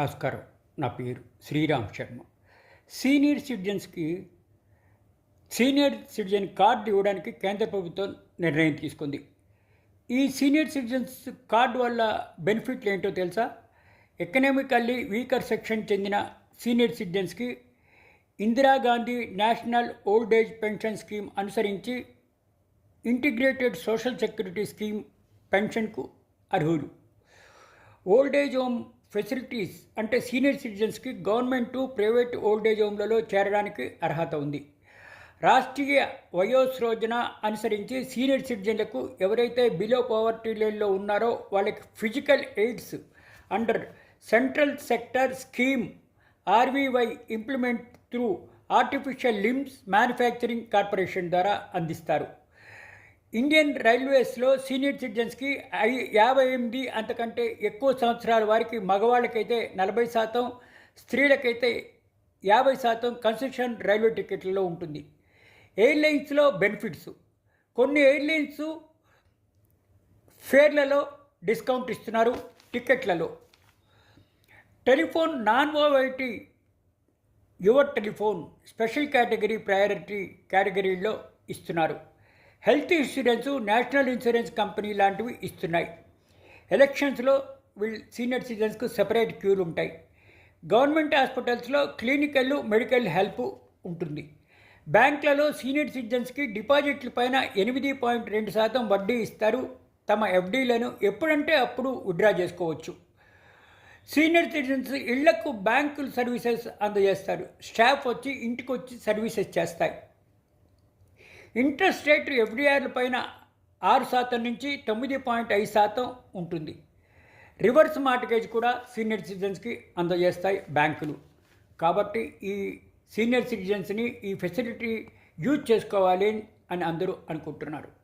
నమస్కారం. నా పేరు శ్రీరామ్ శర్మ. సీనియర్ సిటిజన్స్కి సీనియర్ సిటిజన్ కార్డు ఇవ్వడానికి కేంద్ర ప్రభుత్వం నిర్ణయం తీసుకుంది. ఈ సీనియర్ సిటిజన్స్ కార్డు వల్ల బెనిఫిట్లు ఏంటో తెలుసా? ఎకనామికల్లీ వీకర్ సెక్షన్ చెందిన senior సిటిజన్స్కి Indira Gandhi national old age pension scheme అనుసరించి ఇంటిగ్రేటెడ్ సోషల్ సెక్యూరిటీ స్కీమ్ పెన్షన్కు అర్హులు. ఓల్డ్ ఏజ్ హోమ్ ఫెసిలిటీస్ అంటే సీనియర్ సిటిజన్స్కి గవర్నమెంట్ ప్రైవేట్ ఓల్డేజ్ హోమ్లలో చేరడానికి అర్హత ఉంది. రాష్ట్రీయ వయోశ్రోజన అనుసరించి సీనియర్ సిటిజన్లకు ఎవరైతే బిలో పవర్టీ లైన్లో ఉన్నారో వాళ్ళకి physical aids under central sector scheme RVY implement through artificial limbs manufacturing corporation ద్వారా అందిస్తారు. ఇండియన్ రైల్వేస్లో సీనియర్ సిటిజన్స్కి ఐ యాభై ఎనిమిది అంతకంటే ఎక్కువ సంవత్సరాల వారికి మగవాళ్ళకైతే నలభై శాతం స్త్రీలకైతే యాభై శాతం కన్సెషన్ రైల్వే టికెట్లలో ఉంటుంది. ఎయిర్లైన్స్లో బెనిఫిట్స్. కొన్ని ఎయిర్లైన్స్ ఫేర్లలో డిస్కౌంట్ ఇస్తున్నారు టికెట్లలో. Telephone non OYT your telephone special category priority కేటగిరీలో ఇస్తున్నారు. Health insurance national insurance company లాంటివి ఇస్తున్నాయి. ఎలక్షన్స్లో వీళ్ళు సీనియర్ సిటిజన్స్కు సెపరేట్ క్యూలు ఉంటాయి. గవర్నమెంట్ హాస్పిటల్స్లో క్లినికల్ మెడికల్ హెల్ప్ ఉంటుంది. బ్యాంకులలో సీనియర్ సిటిజన్స్కి డిపాజిట్ల పైన ఎనిమిది పాయింట్ రెండు శాతం వడ్డీ ఇస్తారు. తమ ఎఫ్డీలను ఎప్పుడంటే అప్పుడు విడ్రా చేసుకోవచ్చు. సీనియర్ సిటిజన్స్ ఇళ్ళకు బ్యాంకులు సర్వీసెస్ అందజేస్తారు. స్టాఫ్ వచ్చి ఇంటికి వచ్చి సర్వీసెస్ చేస్తాయి. ఇంట్రెస్ట్ రేట్ ఎఫ్డిఆర్ల పైన ఆరు శాతం నుంచి తొమ్మిది పాయింట్ ఐదు శాతం ఉంటుంది. రివర్స్ మార్టిగేజ్ కూడా సీనియర్ సిటిజన్స్కి అందజేస్తాయి బ్యాంకులు. కాబట్టి ఈ సీనియర్ సిటిజన్స్ని ఈ ఫెసిలిటీ యూజ్ చేసుకోవాలి అని అందరూ అనుకుంటున్నారు.